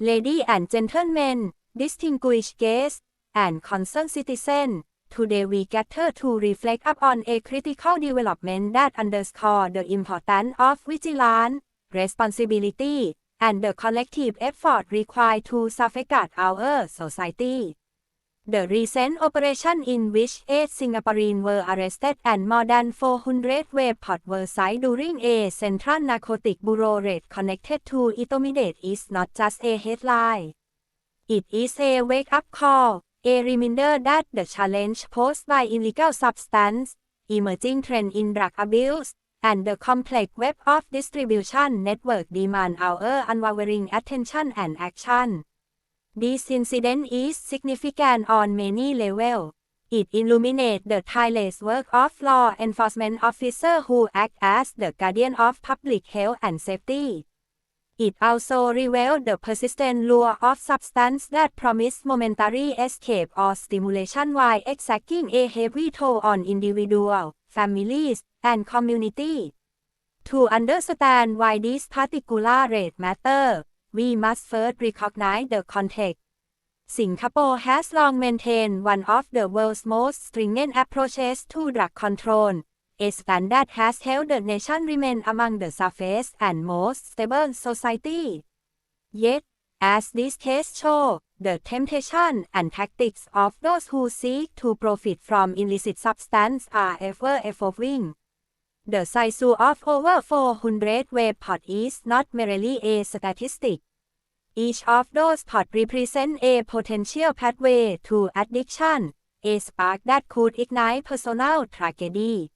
Lady and gentlemen, distinguished guests, and concerned citizens, today we gather to reflect upon a critical development that underscore the importance of vigilance, responsibility, and the collective effort required to safeguard our society. The recent operation in which eight Singaporeans were arrested and more than 400 weapons were seized during a Central Narcotic Bureau raid connected to Itomidate is not just a headline. It is a wake-up call, a reminder that the challenge posed by illegal substance, emerging trend in drug abuse, and the complex web of distribution network demand our unwavering attention and action. This incident is significant on many levels. It illuminates the tireless work of law enforcement officers who act as the guardian of public health and safety. It also reveals the persistent lure of substance that promise momentary escape or stimulation while exacting a heavy toll on individuals, families, and community. To understand why this particular rate matter, we must first recognize the context. Singapore has long maintained one of the world's most stringent approaches to drug control, a standard has helped the nation remain among the safest and most stable society. Yet, as this case shows, the temptation and tactics of those who seek to profit from illicit substance are ever evolving. The size of over 400 web pod is not merely a statistic. Each of those pods represent a potential pathway to addiction, a spark that could ignite personal tragedy.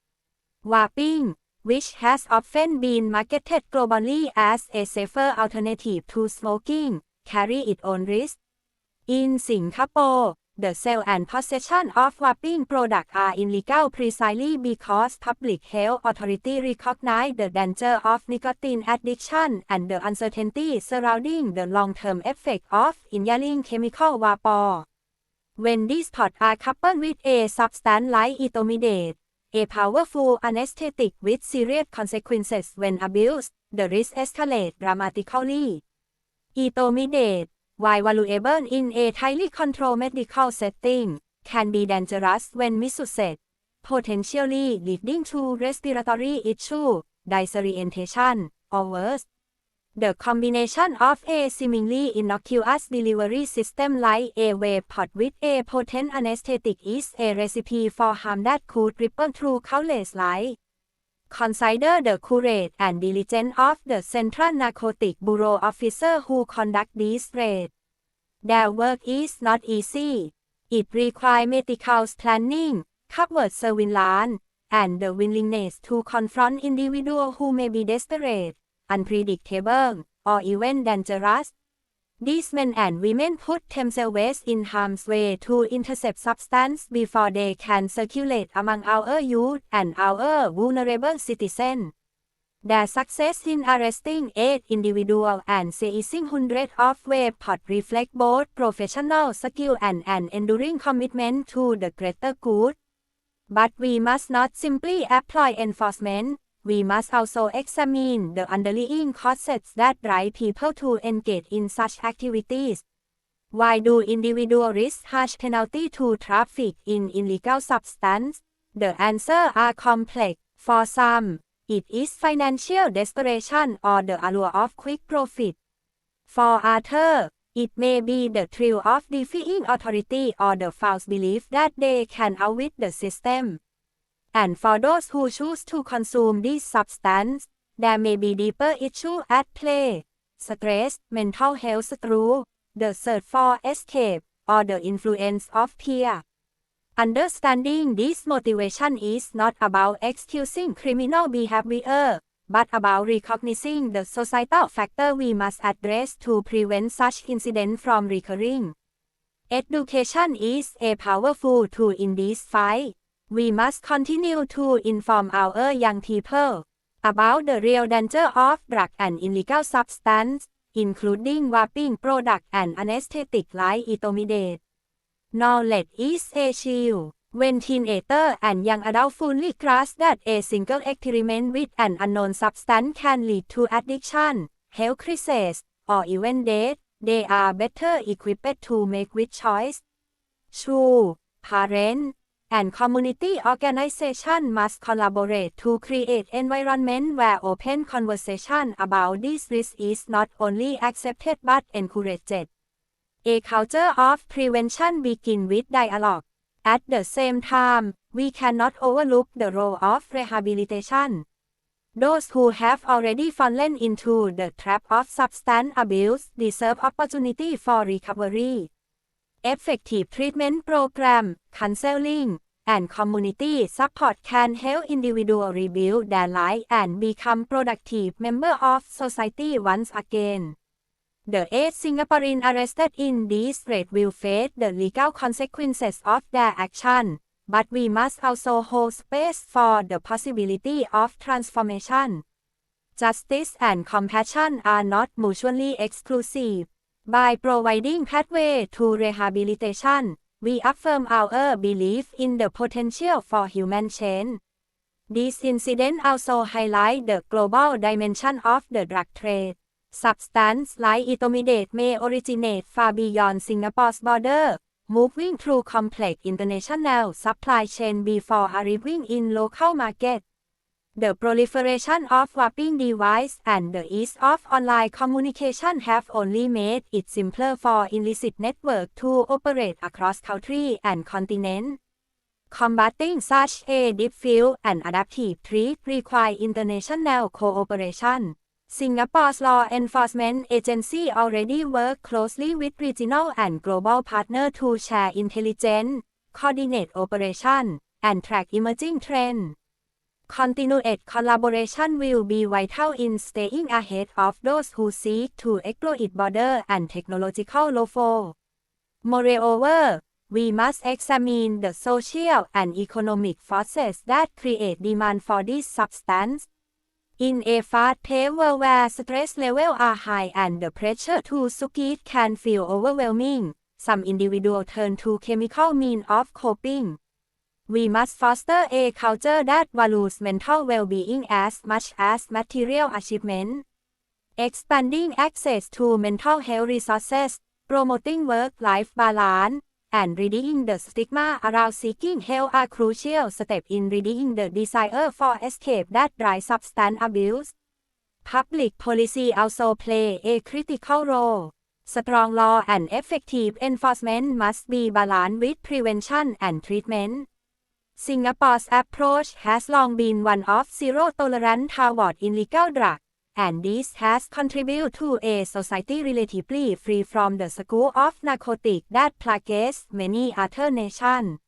Vaping, which has often been marketed globally as a safer alternative to smoking, carry its own risk. In Singapore, the sale and possession of vaping products are illegal precisely because public health authorities recognize the danger of nicotine addiction and the uncertainty surrounding the long-term effect of inhaling chemical vapor. When these pods are coupled with a substance like etomidate, a powerful anesthetic with serious consequences when abused, the risk escalates dramatically. Etomidate while valuable in a tightly controlled medical setting, can be dangerous when misused, potentially leading to respiratory issue, disorientation, or worse. The combination of a seemingly innocuous delivery system like a vape pod with a potent anesthetic is a recipe for harm that could ripple through countless lives. Consider the courage and diligence of the Central Narcotic Bureau officer who conduct this raid. Their work is not easy. It requires meticulous planning, covert surveillance, and the willingness to confront individuals who may be desperate, unpredictable, or even dangerous. These men and women put themselves in harm's way to intercept substance before they can circulate among our youth and our vulnerable citizens. Their success in arresting eight individuals and seizing hundreds of weapons reflect both professional skill and an enduring commitment to the greater good. But we must not simply apply enforcement, we must also examine the underlying causes that drive people to engage in such activities. Why do individuals risk harsh penalty to traffic in illegal substance? The answers are complex. For some, it is financial desperation or the allure of quick profit. For others, it may be the thrill of defying authority or the false belief that they can outwit the system. And for those who choose to consume this substance, there may be deeper issues at play. Stress, mental health struggle, the search for escape, or the influence of peer. Understanding this motivation is not about excusing criminal behavior, but about recognizing the societal factor we must address to prevent such incidents from recurring. Education is a powerful tool in this fight. We must continue to inform our young people about the real danger of drug and illegal substance, including vaping product and anesthetic like etomidate. Knowledge is shield. When teenagers and young adults fully grasp that a single experiment with an unknown substance can lead to addiction, health crisis, or even death, they are better equipped to make with choice. True, parent, and community organizations must collaborate to create environment where open conversation about this risk is not only accepted but encouraged. A culture of prevention begins with dialogue. At the same time, we cannot overlook the role of rehabilitation. Those who have already fallen into the trap of substance abuse deserve opportunity for recovery. Effective treatment program, counseling, and community support can help individuals rebuild their life and become productive members of society once again. The eight Singaporeans arrested in this raid will face the legal consequences of their action, but we must also hold space for the possibility of transformation. Justice and compassion are not mutually exclusive. By providing pathway to rehabilitation, we affirm our belief in the potential for human change. This incident also highlights the global dimension of the drug trade. Substance like etomidate may originate far beyond Singapore's border, moving through complex international supply chain before arriving in local market. The proliferation of vaping devices and the ease of online communication have only made it simpler for illicit networks to operate across country and continent. Combating such a deep field and adaptive threat require international cooperation. Singapore's law enforcement agency already work closely with regional and global partners to share intelligence, coordinate operation, and track emerging trends. Continued collaboration will be vital in staying ahead of those who seek to exploit border and technological loopholes. Moreover, we must examine the social and economic forces that create demand for this substance. In a fast-paced world where stress levels are high and the pressure to succeed can feel overwhelming, some individuals turn to chemical means of coping. We must foster a culture that values mental well-being as much as material achievement. Expanding access to mental health resources, promoting work-life balance, and reducing the stigma around seeking help are crucial steps in reducing the desire for escape that drives substance abuse. Public policy also play a critical role. Strong law and effective enforcement must be balanced with prevention and treatment. Singapore's approach has long been one of zero tolerance toward illegal drugs, and this has contributed to a society relatively free from the scourge of narcotics that plagues many other nations.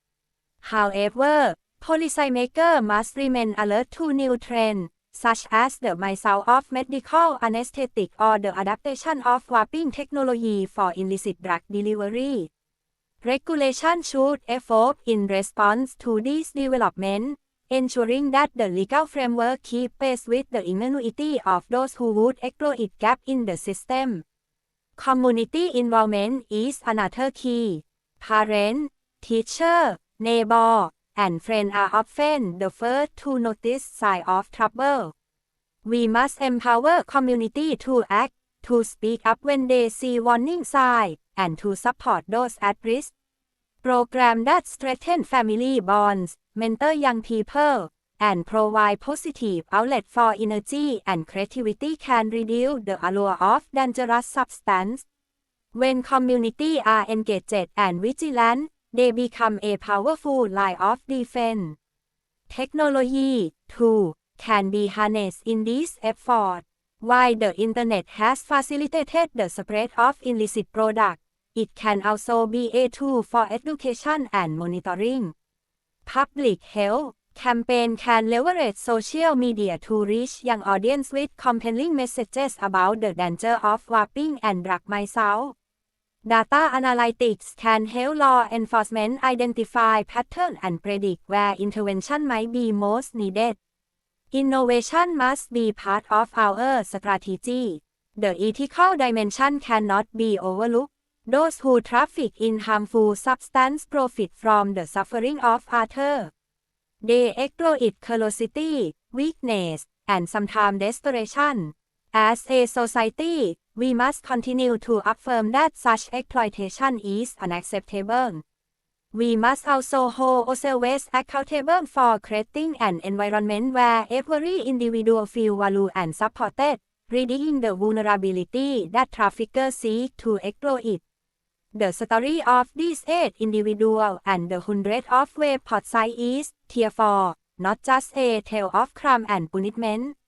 However, policymakers must remain alert to new trends, such as the misuse of medical anesthetic or the adaptation of vaping technology for illicit drug delivery. Regulation should evolve in response to this development, ensuring that the legal framework keeps pace with the ingenuity of those who would exploit gaps in the system. Community involvement is another key. Parents, teacher, neighbor, and friends are often the first to notice signs of trouble. We must empower community to act, to speak up when they see warning signs, and to support those at risk. Program that strengthen family bonds, mentor young people, and provide positive outlet for energy and creativity can reduce the allure of dangerous substance. When community are engaged and vigilant, they become a powerful line of defense. Technology, too, can be harnessed in this effort. While the Internet has facilitated the spread of illicit products, it can also be a tool for education and monitoring. Public health campaign can leverage social media to reach young audience with compelling messages about the danger of vaping and drug misuse. Data analytics can help law enforcement identify patterns and predict where intervention might be most needed. Innovation must be part of our strategy. The ethical dimension cannot be overlooked. Those who traffic in harmful substance profit from the suffering of others. They exploit curiosity, weakness, and sometimes desperation. As a society, we must continue to affirm that such exploitation is unacceptable. We must also hold ourselves accountable for creating an environment where every individual feels valued and supported, redeeming the vulnerability that traffickers seek to exploit. The story of these eight individuals and the hundreds of web sites is, therefore, not just a tale of crime and punishment.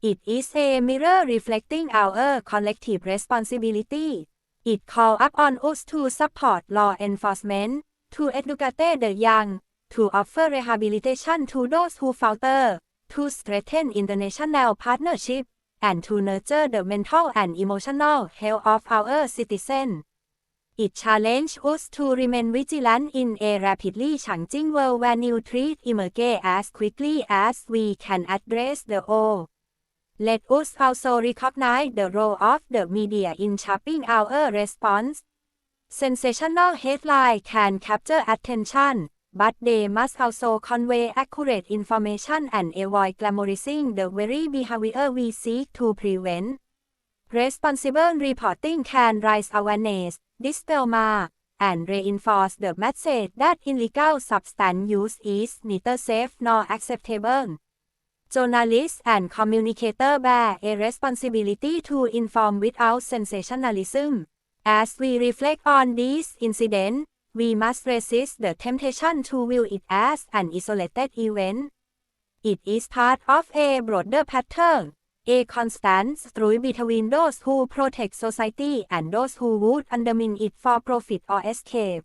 It is a mirror reflecting our collective responsibility. It calls upon us to support law enforcement, to educate the young, to offer rehabilitation to those who falter, to strengthen international partnership, and to nurture the mental and emotional health of our citizens. It challenges us to remain vigilant in a rapidly changing world where new threats emerge as quickly as we can address the old. Let us also recognize the role of the media in shaping our response. Sensational headlines can capture attention, but they must also convey accurate information and avoid glamorizing the very behavior we seek to prevent. Responsible reporting can raise awareness, dispel myths, and reinforce the message that illegal substance use is neither safe nor acceptable. Journalists and communicators bear a responsibility to inform without sensationalism. As we reflect on this incident, we must resist the temptation to view it as an isolated event. It is part of a broader pattern, a constant struggle between those who protect society and those who would undermine it for profit or escape.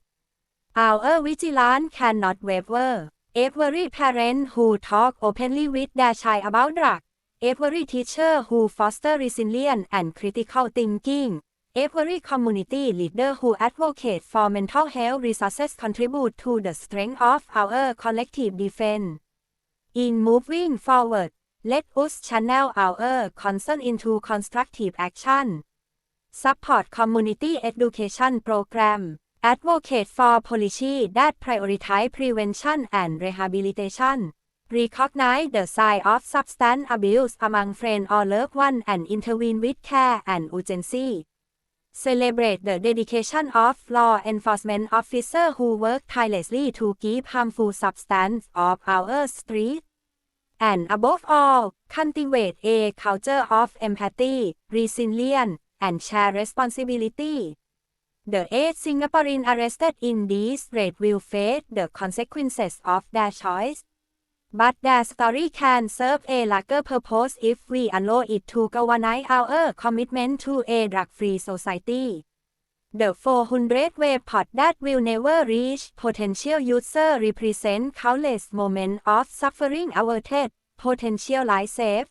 Our vigilance cannot waver. Every parent who talk openly with their child about drugs, every teacher who foster resilience and critical thinking, Every community leader who advocates for mental health resources contribute to the strength of our collective defense. In moving forward, let us channel our concern into constructive action. Support community education program. Advocate for policy that prioritize prevention and rehabilitation. Recognize the sign of substance abuse among friends or loved ones and intervene with care and urgency. Celebrate the dedication of law enforcement officers who work tirelessly to keep harmful substance off our streets. And above all, cultivate a culture of empathy, resilience, and shared responsibility. The eight Singaporeans arrested in this raid will face the consequences of their choice. But their story can serve a larger purpose if we allow it to galvanize our commitment to a drug-free society. The 400 webpod that will never reach potential user represent countless moments of suffering averted, potential life saved.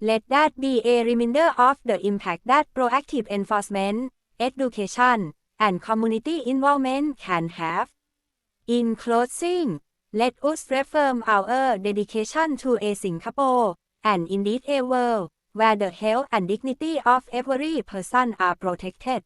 Let that be a reminder of the impact that proactive enforcement, education, and community involvement can have. In closing, let us reaffirm our dedication to a Singapore, and indeed a world, where the health and dignity of every person are protected.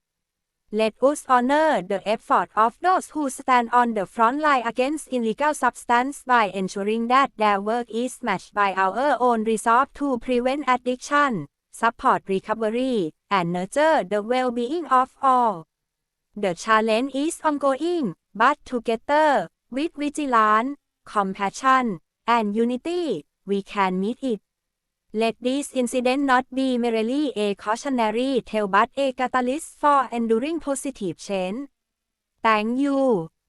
Let us honor the effort of those who stand on the front line against illegal substance by ensuring that their work is matched by our own resolve to prevent addiction, support recovery, and nurture the well-being of all. The challenge is ongoing, but together, with vigilance, compassion, and unity, we can meet it. Let this incident not be merely a cautionary tale but a catalyst for enduring positive change. Thank you.